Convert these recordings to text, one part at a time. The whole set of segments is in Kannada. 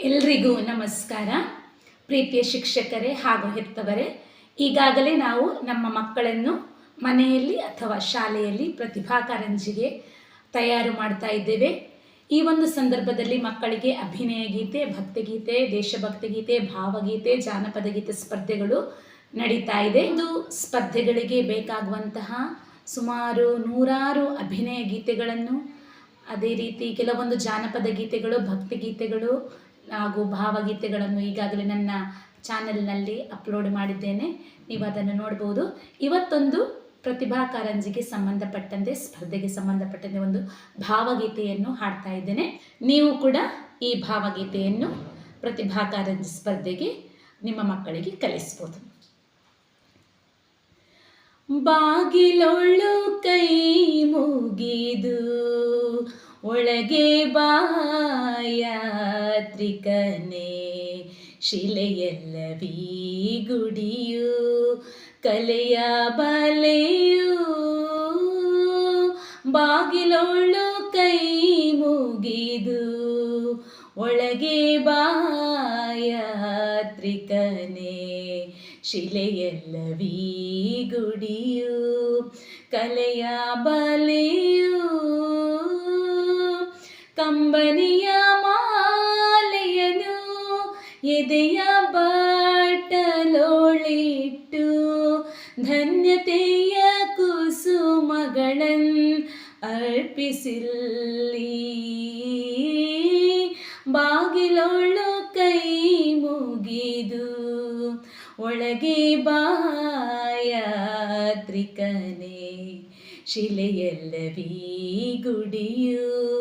ಎಲ್ರಿಗೂ ನಮಸ್ಕಾರ. ಪ್ರೀತಿಯ ಶಿಕ್ಷಕರೇ ಹಾಗೂ ಹೆತ್ತವರೇ, ಈಗಾಗಲೇ ನಾವು ನಮ್ಮ ಮಕ್ಕಳನ್ನು ಮನೆಯಲ್ಲಿ ಅಥವಾ ಶಾಲೆಯಲ್ಲಿ ಪ್ರತಿಭಾ ಕಾರಂಜಿಗೆ ತಯಾರು ಮಾಡ್ತಾ ಇದ್ದೇವೆ. ಈ ಒಂದು ಸಂದರ್ಭದಲ್ಲಿ ಮಕ್ಕಳಿಗೆ ಅಭಿನಯ ಗೀತೆ, ಭಕ್ತಿಗೀತೆ ದೇಶಭಕ್ತಿ ಗೀತೆ ಭಾವಗೀತೆ, ಜಾನಪದ ಗೀತೆ ಸ್ಪರ್ಧೆಗಳು ನಡೀತಾ ಇದೆ. ಇದು ಸ್ಪರ್ಧೆಗಳಿಗೆ ಬೇಕಾಗುವಂತಹ ಸುಮಾರು ನೂರಾರು ಅಭಿನಯ ಗೀತೆಗಳನ್ನು, ಅದೇ ರೀತಿ ಕೆಲವೊಂದು ಜಾನಪದ ಗೀತೆಗಳು ಭಕ್ತಿ ಗೀತೆಗಳು ಹಾಗೂ ಭಾವಗೀತೆಗಳನ್ನು ಈಗಾಗಲೇ ನನ್ನ ಚಾನೆಲ್ನಲ್ಲಿ ಅಪ್ಲೋಡ್ ಮಾಡಿದ್ದೇನೆ. ನೀವು ಅದನ್ನು ನೋಡ್ಬೋದು. ಇವತ್ತೊಂದು ಪ್ರತಿಭಾ ಕಾರಂಜಿಗೆ ಸಂಬಂಧಪಟ್ಟಂತೆ, ಸ್ಪರ್ಧೆಗೆ ಸಂಬಂಧಪಟ್ಟಂತೆ ಒಂದು ಭಾವಗೀತೆಯನ್ನು ಹಾಡ್ತಾ ಇದ್ದೇನೆ. ನೀವು ಕೂಡ ಈ ಭಾವಗೀತೆಯನ್ನು ಪ್ರತಿಭಾ ಕಾರಂಜಿ ಸ್ಪರ್ಧೆಗೆ, ನಿಮ್ಮ ಮಕ್ಕಳಿಗೆ ಕಲಿಸ್ಬೋದು. ಬಾಗಿಲೊಳ್ಳು ಕೈ ಮುಗಿದು ಒಳಗೆ ಬಾಯಾತ್ರಿಕನೇ ಶಿಲೆಯಲ್ಲವೀ ಗುಡಿಯು, ಕಲೆಯ ಬಲೆಯು. ಬಾಗಿಲೊಳು ಕೈ ಮುಗಿದು ಒಳಗೆ ಬಾಯಾತ್ರಿಕನೇ ಶಿಲೆಯಲ್ಲವೀ ಗುಡಿಯು, ಕಲೆಯ ಬಲೆಯು. ಕಂಬನಿಯ ಮಾಲೆಯನು ಎದೆಯ ಬಾಟಲೋಳಿಟ್ಟು ಧನ್ಯತೆಯ ಕುಸುಮಗಳನ್ ಅರ್ಪಿಸಿಲ್ಲಿ. ಬಾಗಿಲೊಳು ಕೈ ಮುಗಿದು ಒಳಗೆ ಬಾಯಾತ್ರಿಕನೇ ಶಿಲೆಯಲ್ಲವೀ ಗುಡಿಯು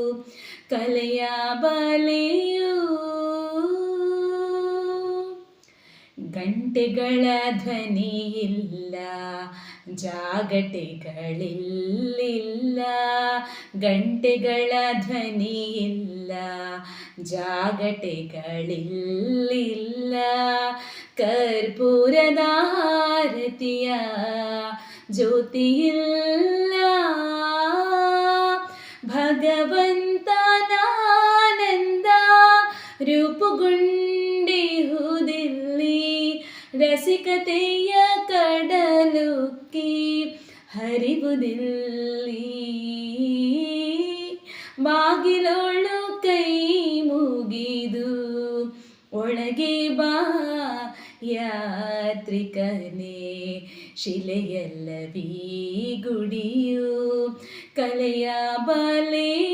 ಕಲೆಯ ಬಲೆಯು ಗಂಟೆಗಳ ಧ್ವನಿ ಇಲ್ಲ ಜಾಗಟೆಗಳಿಲ್ಲ ಗಂಟೆಗಳ ಧ್ವನಿ ಇಲ್ಲ ಜಾಗಟೆಗಳಿಲ್ಲ ಕರ್ಪೂರದ ಆರತಿಯ ಜ್ಯೋತಿಯಿಲ್ಲ ಭಗವಂತನಾನಂದ ರೂಪುಗೊಂಡಿಹುದಿಲ್ಲಿ ರಸಿಕತೆಯ ಕಡಲುಕ್ಕಿ ಹರಿವುದಿಲ್ಲಿ. ಬಾಗಿಲೊಳು ಕೈ ಮುಗಿದು ಒಳಗೆ ಬಾ ಯಾತ್ರಿಕನೇ ಶಿಲೆಯಲ್ಲವೀ ಗುಡಿಯು ಕಲೆಯ ಬಲೆಯು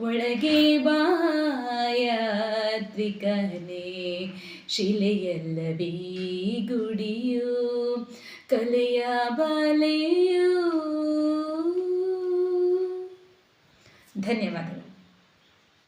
ಒಳಗೆ ಬಾಯಾತ್ರಿಕನೇ ಶಿಲೆಯಲ್ಲವೀ ಬೀಗುಡಿಯು ಕಲೆಯ ಬಲೆಯು. ಧನ್ಯವಾದಗಳು.